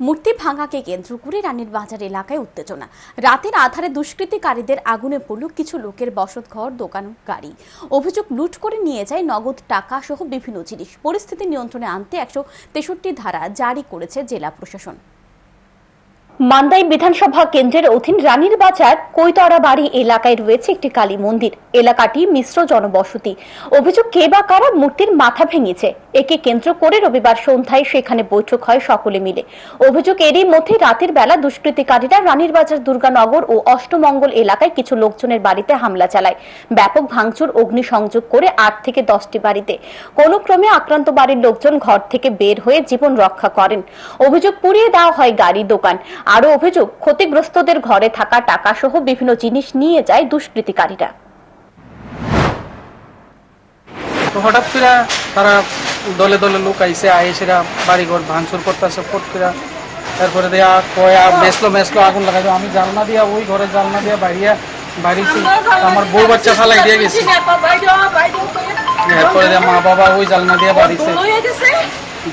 মূর্তি ভাঙাকে কেন্দ্র করে রানীর বাজার এলাকায় উত্তেজনা। রাতের আধারে দুষ্কৃতিকারীদের আগুনে পড়ল কিছু লোকের বসত ঘর দোকান, গাড়ি। অভিযোগ লুট করে নিয়ে যায় নগদ টাকা সহ বিভিন্ন জিনিস। পরিস্থিতি নিয়ন্ত্রণে আনতে একশো তেষট্টি ধারা জারি করেছে জেলা প্রশাসন। মান্দাই বিধানসভা কেন্দ্রের অধীন রানীর বাজার কৈতরা বাড়ি এলাকায় রয়েছে একটি কালী মন্দির। এলাকাটি মিশ্র জনবসতি। অভিযোগ, কে বা কারা মূর্তির মাথা ভেঙেছে? একে কেন্দ্র করে রবিবার সন্ধ্যায় সেখানে বৈঠক হয় সকলে মিলে। অভিযোগ, এরই মধ্যে রাতের বেলা দুষ্কৃতিকারীরা রানীর বাজার, দুর্গানগর ও অষ্টমঙ্গল এলাকায় কিছু লোকজনের বাড়িতে হামলা চালায়। ব্যাপক ভাঙচুর, অগ্নিসংযোগ করে আট থেকে দশটি বাড়িতে। কোনো ক্রমে আক্রান্ত বাড়ির লোকজন ঘর থেকে বের হয়ে জীবন রক্ষা করেন। অভিযোগ, পুড়িয়ে দেওয়া হয় গাড়ি, দোকান। আরও অভিযোগ ক্ষতিগ্রস্তদের ঘরে থাকা টাকা সহ বিভিন্ন জিনিস নিয়ে যায় দুষ্কৃতিকারীরা। হঠাৎ করে তারা দলে দলে লোক আইসে আইসেরা বাড়িঘর ভাঙচুর করতেছে ফট করে। তারপরে দেয়া কয়া মেসলো মেসলো আগুন লাগাই আমি জানলা দিয়া ওই ঘরে জানলা দিয়া বাড়িয়া বাড়িতে আমার বউ বাচ্চা ফালাই দিয়ে গেছি। এরপরে দেয়া মা বাবা ওই জানলা দিয়ে বাড়িতে।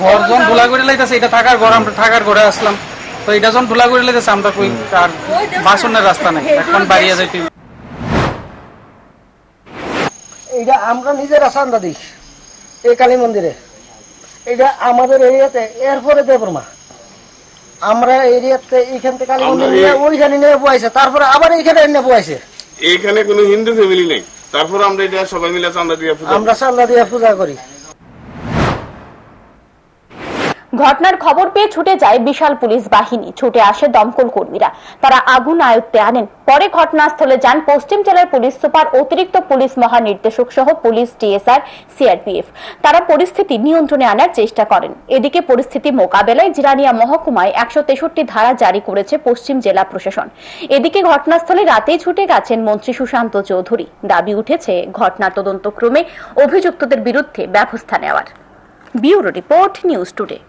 ঘর যখন ধুলা করে লাইতেছে এটা থাকার ঘর আমরা থাকার ঘরে আসলাম। তো এটা যখন ধুলা করে লাইতেছে আমরা কই আর বাসনের রাস্তা নাই এখন বাড়িয়ে যাইতে। এইটা আমরা নিজেরা চান্দা দিই এই কালী মন্দিরে। এটা আমাদের এরিয়াতে এরপরে দেবরমা আমরা এরিয়াতে এইখান থেকে কালী মন্দির নিয়ে ওইখানে নিয়ে বয়াইছে তারপরে আবার এইখানে এনে বয়াইছে। এইখানে কোনো হিন্দু ফ্যামিলি নেই। তারপর আমরা এটা সবাই মিলে চান্দা দিয়ে পূজা আমরা চান্দা দিয়ে পূজা করি। ঘটনার খবর পেয়ে ছুটে যায় বিশাল পুলিশ বাহিনী। ছুটে আসে দমকল কর্মীরা। তারা আগুন আয়ত্তে আনেন। পরে ঘটনাস্থলে যান পশ্চিম জেলার পুলিশ সুপার, অতিরিক্ত পুলিশ মহানির্দেশক সহ পুলিশ টিএসআর, সিআরপিএফ। তারা পরিস্থিতি নিয়ন্ত্রণে আনার চেষ্টা করেন। এদিকে পরিস্থিতি মোকাবেলায় জিরানিয়া মহকুমায় একশো তেষট্টি ধারা জারি করেছে পশ্চিম জেলা প্রশাসন। এদিকে ঘটনাস্থলে রাতেই ছুটে গেছেন মন্ত্রী সুশান্ত চৌধুরী। দাবি উঠেছে, ঘটনার তদন্তক্রমে অভিযুক্তদের বিরুদ্ধে ব্যবস্থা নেওয়ার। Bureau report, news today.